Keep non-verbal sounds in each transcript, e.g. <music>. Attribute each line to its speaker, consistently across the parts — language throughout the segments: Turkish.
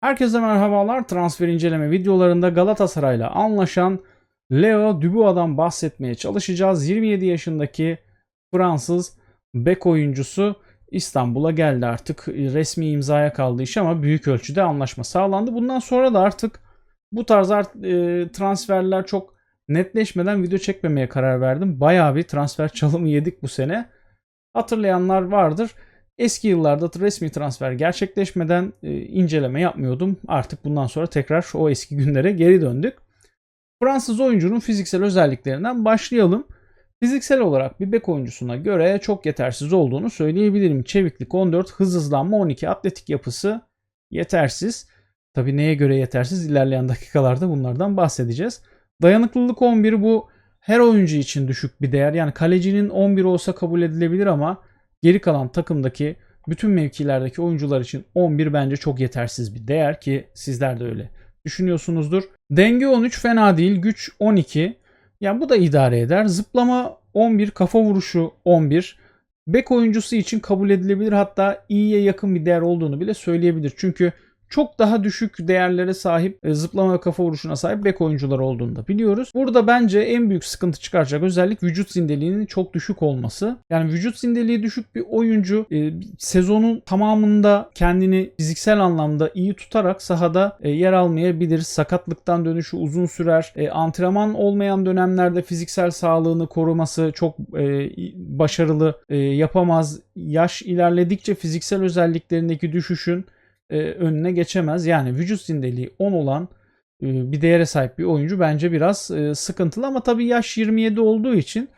Speaker 1: Herkese merhabalar. Transfer inceleme videolarında Galatasaray'la anlaşan Leo Dubois'dan bahsetmeye çalışacağız. 27 yaşındaki Fransız bek oyuncusu İstanbul'a geldi artık. Resmi imzaya kaldı iş ama büyük ölçüde anlaşma sağlandı. Bundan sonra da artık bu tarz e, transferler çok netleşmeden video çekmemeye karar verdim. Bayağı bir transfer çalımı yedik bu sene. Hatırlayanlar vardır. Eski yıllarda resmi transfer gerçekleşmeden e, inceleme yapmıyordum. Artık bundan sonra tekrar o eski günlere geri döndük. Fransız oyuncunun fiziksel özelliklerinden başlayalım. Fiziksel olarak bir bek oyuncusuna göre çok yetersiz olduğunu söyleyebilirim. Çeviklik 14, hız hızlanma 12, atletik yapısı yetersiz. Tabi neye göre yetersiz ilerleyen dakikalarda bunlardan bahsedeceğiz. Dayanıklılık 11 bu her oyuncu için düşük bir değer. Yani kalecinin 11 olsa kabul edilebilir ama geri kalan takımdaki bütün mevkilerdeki oyuncular için 11 bence çok yetersiz bir değer ki sizler de öyle düşünüyorsunuzdur. Denge 13 fena değil. Güç 12. Yani bu da idare eder. Zıplama 11, kafa vuruşu 11. Bek oyuncusu için kabul edilebilir hatta iyiye yakın bir değer olduğunu bile söyleyebilir. Çünkü çok daha düşük değerlere sahip e, zıplama ve kafa vuruşuna sahip bek oyuncular olduğunu da biliyoruz. Burada bence en büyük sıkıntı çıkaracak özellik vücut zindeliğinin çok düşük olması. Yani vücut zindeliği düşük bir oyuncu e, sezonun tamamında kendini fiziksel anlamda iyi tutarak sahada e, yer almayabilir. Sakatlıktan dönüşü uzun sürer. E, antrenman olmayan dönemlerde fiziksel sağlığını koruması çok başarılı yapamaz. Yaş ilerledikçe fiziksel özelliklerindeki düşüşün e, önüne geçemez. Yani vücut zindeliği 10 olan e, bir değere sahip bir oyuncu bence biraz e, sıkıntılı ama tabii yaş 27 olduğu için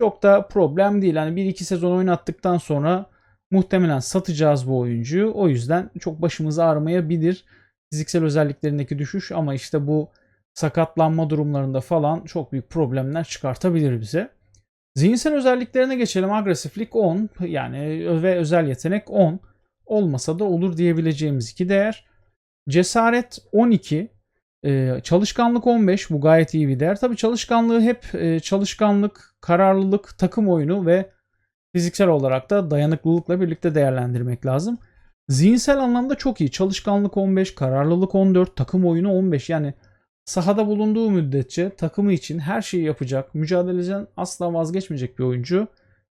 Speaker 1: çok da problem değil. Hani 1-2 sezon oynattıktan sonra muhtemelen satacağız bu oyuncuyu. O yüzden çok başımız ağrımayabilir. Fiziksel özelliklerindeki düşüş ama işte bu sakatlanma durumlarında falan çok büyük problemler çıkartabilir bize. Zihinsel özelliklerine geçelim. Agresiflik 10 yani ve özel yetenek 10 olmasa da olur diyebileceğimiz iki değer. Cesaret 12, e, çalışkanlık 15 bu gayet iyi bir değer. Tabi çalışkanlığı hep e, çalışkanlık, kararlılık, takım oyunu ve fiziksel olarak da dayanıklılıkla birlikte değerlendirmek lazım. Zihinsel anlamda çok iyi. Çalışkanlık 15, kararlılık 14, takım oyunu 15. Yani sahada bulunduğu müddetçe takımı için her şeyi yapacak, mücadeleden asla vazgeçmeyecek bir oyuncu.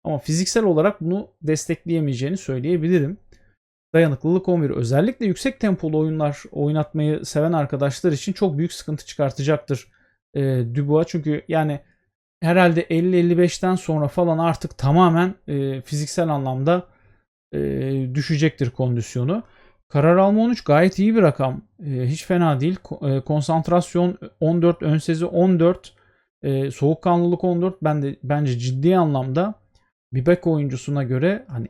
Speaker 1: Ama fiziksel olarak bunu destekleyemeyeceğini söyleyebilirim. Dayanıklılık 11 özellikle yüksek tempolu oyunlar oynatmayı seven arkadaşlar için çok büyük sıkıntı çıkartacaktır e, Dubois. Çünkü yani herhalde 50-55'ten sonra falan artık tamamen e, fiziksel anlamda e, düşecektir kondisyonu. Karar alma 13 gayet iyi bir rakam. E, hiç fena değil. E, konsantrasyon 14, ön sezi 14, e, soğukkanlılık 14. Ben de bence ciddi anlamda bir bek oyuncusuna göre hani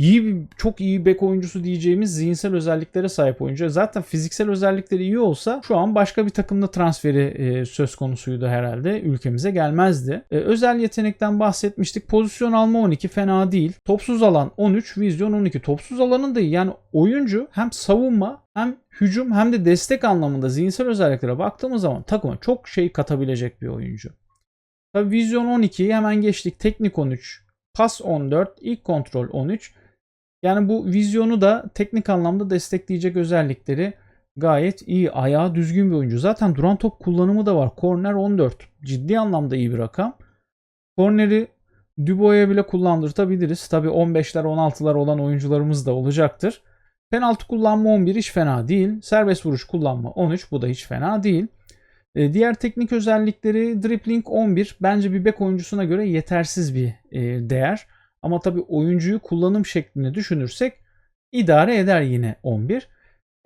Speaker 1: iyi bir çok iyi bek oyuncusu diyeceğimiz zihinsel özelliklere sahip oyuncu. Zaten fiziksel özellikleri iyi olsa şu an başka bir takımda transferi e, söz konusuydu herhalde. Ülkemize gelmezdi. E, özel yetenekten bahsetmiştik. Pozisyon alma 12 fena değil. Topsuz alan 13, vizyon 12. Topsuz alanın da iyi. Yani oyuncu hem savunma hem hücum hem de destek anlamında zihinsel özelliklere baktığımız zaman takıma çok şey katabilecek bir oyuncu. Tabii vizyon 12'yi hemen geçtik. Teknik 13, pas 14, ilk kontrol 13. Yani bu vizyonu da teknik anlamda destekleyecek özellikleri gayet iyi. Ayağı düzgün bir oyuncu. Zaten duran top kullanımı da var. Korner 14. Ciddi anlamda iyi bir rakam. Korneri Dubois'a bile kullandırtabiliriz. Tabi 15'ler 16'lar olan oyuncularımız da olacaktır. Penaltı kullanma 11 hiç fena değil. Serbest vuruş kullanma 13 bu da hiç fena değil. E, diğer teknik özellikleri dribbling 11 bence bir bek oyuncusuna göre yetersiz bir e, değer. Ama tabii oyuncuyu kullanım şeklini düşünürsek idare eder yine 11.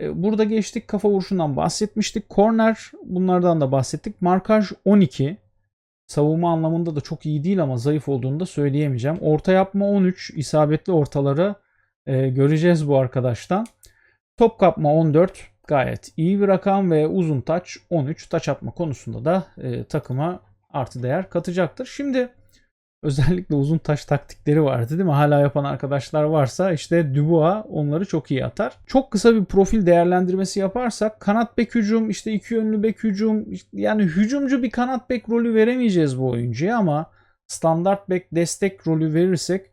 Speaker 1: E, Burada geçtik kafa vuruşundan bahsetmiştik. Corner bunlardan da bahsettik. Markaj 12. Savunma anlamında da çok iyi değil ama zayıf olduğunu da söyleyemeyeceğim. Orta yapma 13. isabetli ortaları e, göreceğiz bu arkadaştan. Top kapma 14. Gayet iyi bir rakam ve uzun taç 13. Taç atma konusunda da e, takıma artı değer katacaktır. Şimdi özellikle uzun taş taktikleri vardı değil mi? Hala yapan arkadaşlar varsa işte Dubois onları çok iyi atar. Çok kısa bir profil değerlendirmesi yaparsak kanat bek hücum, işte iki yönlü bek hücum, yani hücumcu bir kanat bek rolü veremeyeceğiz bu oyuncuya ama standart bek destek rolü verirsek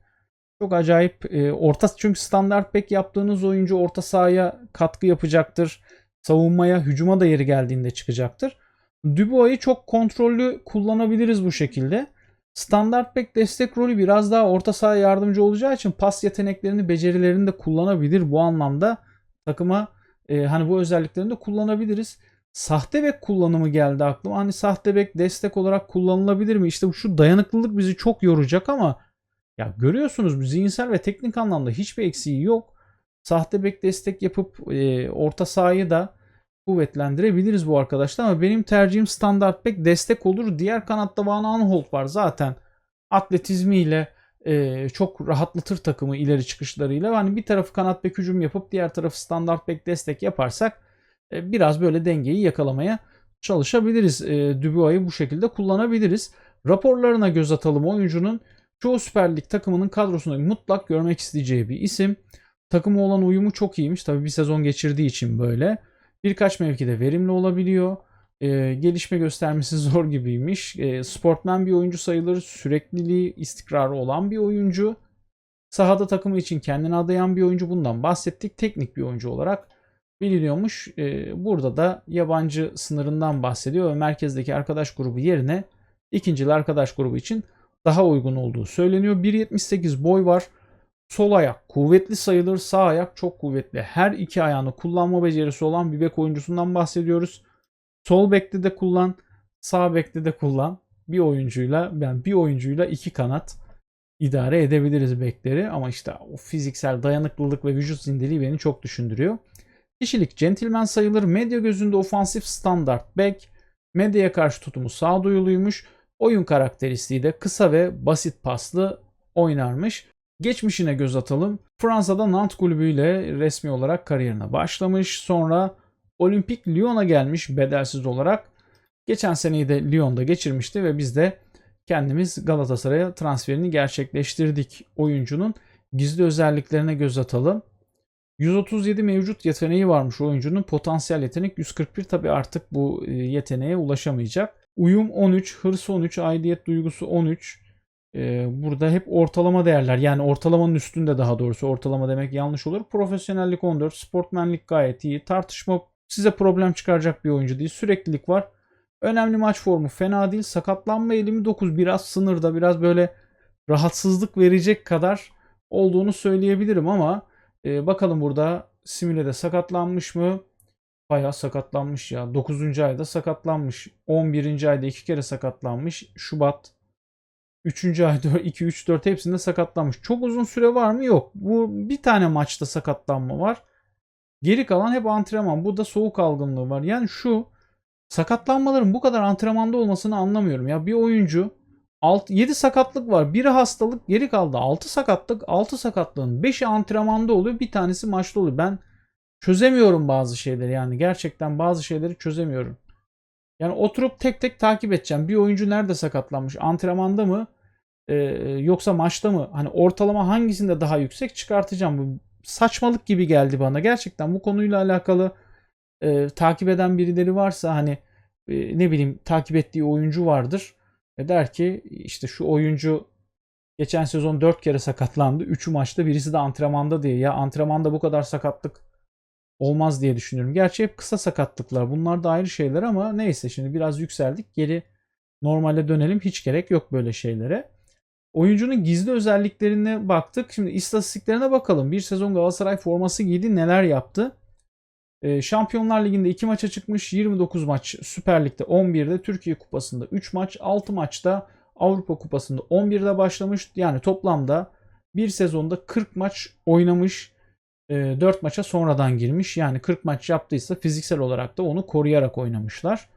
Speaker 1: çok acayip e, orta çünkü standart bek yaptığınız oyuncu orta sahaya katkı yapacaktır. savunmaya, hücuma da yeri geldiğinde çıkacaktır. Dubois'u çok kontrollü kullanabiliriz bu şekilde. Standart bek destek rolü biraz daha orta saha yardımcı olacağı için pas yeteneklerini, becerilerini de kullanabilir. Bu anlamda takıma e, hani bu özelliklerini de kullanabiliriz. Sahte bek kullanımı geldi aklıma. Hani sahte bek destek olarak kullanılabilir mi? İşte şu dayanıklılık bizi çok yoracak ama ya görüyorsunuz zihinsel ve teknik anlamda hiçbir eksiği yok. Sahte bek destek yapıp e, orta sahayı da kuvvetlendirebiliriz bu arkadaşlar ama benim tercihim standart bek destek olur. Diğer kanatta Van Aanholt var zaten atletizmiyle e, çok rahatlatır takımı ileri çıkışlarıyla. Hani bir tarafı kanat bek hücum yapıp diğer tarafı standart bek destek yaparsak e, biraz böyle dengeyi yakalamaya çalışabiliriz. E, Dubois'u bu şekilde kullanabiliriz. Raporlarına göz atalım oyuncunun. Çoğu Süper Lig takımının kadrosunda mutlak görmek isteyeceği bir isim. Takımı olan uyumu çok iyiymiş. Tabii bir sezon geçirdiği için böyle. Birkaç mevkide verimli olabiliyor. E, gelişme göstermesi <laughs> zor gibiymiş. E, sportman bir oyuncu sayılır. Sürekliliği, istikrarı olan bir oyuncu. Sahada takımı için kendini adayan bir oyuncu. Bundan bahsettik. Teknik bir oyuncu olarak biliniyormuş. E, burada da yabancı sınırından bahsediyor ve merkezdeki arkadaş grubu yerine ikincili arkadaş grubu için daha uygun olduğu söyleniyor. 1.78 boy var. Sol ayak kuvvetli sayılır. Sağ ayak çok kuvvetli. Her iki ayağını kullanma becerisi olan bir bek oyuncusundan bahsediyoruz. Sol bekte de kullan, sağ bekte de kullan. Bir oyuncuyla yani bir oyuncuyla iki kanat idare edebiliriz bekleri ama işte o fiziksel dayanıklılık ve vücut zindeliği beni çok düşündürüyor. Kişilik centilmen sayılır. Medya gözünde ofansif standart bek. Medyaya karşı tutumu sağduyuluymuş. Oyun karakteristiği de kısa ve basit paslı oynarmış. Geçmişine göz atalım. Fransa'da Nantes kulübüyle resmi olarak kariyerine başlamış. Sonra Olimpik Lyon'a gelmiş bedelsiz olarak. Geçen seneyi de Lyon'da geçirmişti ve biz de kendimiz Galatasaray'a transferini gerçekleştirdik. Oyuncunun gizli özelliklerine göz atalım. 137 mevcut yeteneği varmış oyuncunun. Potansiyel yetenek 141 tabi artık bu e, yeteneğe ulaşamayacak. Uyum 13, hırs 13, aidiyet duygusu 13. Burada hep ortalama değerler yani ortalamanın üstünde daha doğrusu ortalama demek yanlış olur. Profesyonellik 14, sportmenlik gayet iyi. Tartışma size problem çıkaracak bir oyuncu değil. Süreklilik var. Önemli maç formu fena değil. Sakatlanma eğilimi 9 biraz sınırda biraz böyle rahatsızlık verecek kadar olduğunu söyleyebilirim ama e, bakalım burada Simüle'de sakatlanmış mı? Bayağı sakatlanmış ya. 9. ayda sakatlanmış. 11. ayda 2 kere sakatlanmış. Şubat 3. ayda 2 3 4 hepsinde sakatlanmış. Çok uzun süre var mı? Yok. Bu bir tane maçta sakatlanma var. Geri kalan hep antrenman. Bu da soğuk algınlığı var. Yani şu sakatlanmaların bu kadar antrenmanda olmasını anlamıyorum. Ya bir oyuncu 6, 7 sakatlık var. Biri hastalık, geri kaldı 6 sakatlık. 6 sakatlığın 5'i antrenmanda oluyor. Bir tanesi maçta oluyor. Ben çözemiyorum bazı şeyleri. Yani gerçekten bazı şeyleri çözemiyorum. Yani oturup tek tek takip edeceğim. Bir oyuncu nerede sakatlanmış? Antrenmanda mı? Ee, yoksa maçta mı? Hani ortalama hangisinde daha yüksek çıkartacağım. Bu saçmalık gibi geldi bana. Gerçekten bu konuyla alakalı e, takip eden birileri varsa hani e, ne bileyim takip ettiği oyuncu vardır. E, der ki işte şu oyuncu geçen sezon 4 kere sakatlandı. 3'ü maçta birisi de antrenmanda diye. Ya antrenmanda bu kadar sakatlık olmaz diye düşünüyorum. Gerçi hep kısa sakatlıklar. Bunlar da ayrı şeyler ama neyse şimdi biraz yükseldik. Geri normale dönelim. Hiç gerek yok böyle şeylere. Oyuncunun gizli özelliklerine baktık. Şimdi istatistiklerine bakalım. Bir sezon Galatasaray forması giydi. Neler yaptı? Ee, Şampiyonlar Ligi'nde 2 maça çıkmış. 29 maç Süper Lig'de 11'de. Türkiye Kupası'nda 3 maç. 6 maçta Avrupa Kupası'nda 11'de başlamış. Yani toplamda bir sezonda 40 maç oynamış. 4 ee, maça sonradan girmiş. Yani 40 maç yaptıysa fiziksel olarak da onu koruyarak oynamışlar.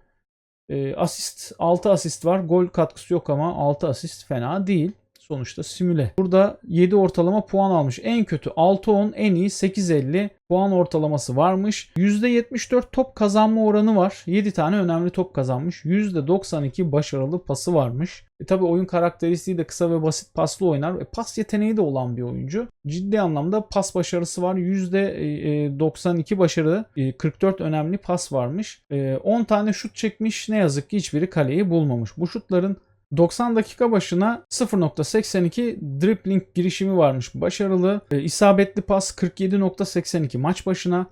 Speaker 1: Ee, asist 6 asist var. Gol katkısı yok ama 6 asist fena değil sonuçta simüle. Burada 7 ortalama puan almış. En kötü 6-10 en iyi 8-50 puan ortalaması varmış. %74 top kazanma oranı var. 7 tane önemli top kazanmış. %92 başarılı pası varmış. E tabi oyun karakteristiği de kısa ve basit paslı oynar. E pas yeteneği de olan bir oyuncu. Ciddi anlamda pas başarısı var. %92 başarı, 44 e, önemli pas varmış. 10 e, tane şut çekmiş. Ne yazık ki hiçbiri kaleyi bulmamış. Bu şutların 90 dakika başına 0.82 dribbling girişimi varmış. Başarılı. E, isabetli pas 47.82 maç başına.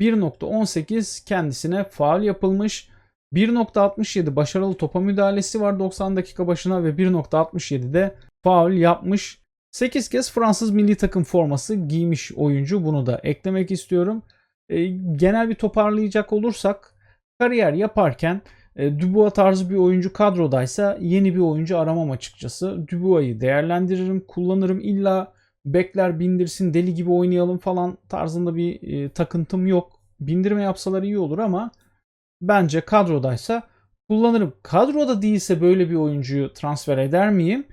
Speaker 1: 1.18 kendisine faul yapılmış. 1.67 başarılı topa müdahalesi var 90 dakika başına ve 1.67 de faul yapmış. 8 kez Fransız milli takım forması giymiş oyuncu. Bunu da eklemek istiyorum. E, genel bir toparlayacak olursak kariyer yaparken Dubois tarzı bir oyuncu kadrodaysa yeni bir oyuncu aramam açıkçası. Dubois'ı değerlendiririm, kullanırım. İlla bekler bindirsin, deli gibi oynayalım falan tarzında bir e, takıntım yok. Bindirme yapsalar iyi olur ama bence kadrodaysa kullanırım. Kadroda değilse böyle bir oyuncuyu transfer eder miyim?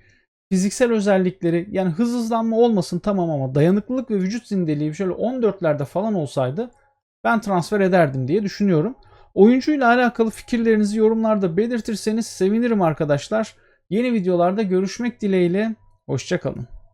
Speaker 1: Fiziksel özellikleri yani hız hızlanma olmasın tamam ama dayanıklılık ve vücut zindeliği şöyle 14'lerde falan olsaydı ben transfer ederdim diye düşünüyorum. Oyuncuyla alakalı fikirlerinizi yorumlarda belirtirseniz sevinirim arkadaşlar. Yeni videolarda görüşmek dileğiyle. Hoşçakalın.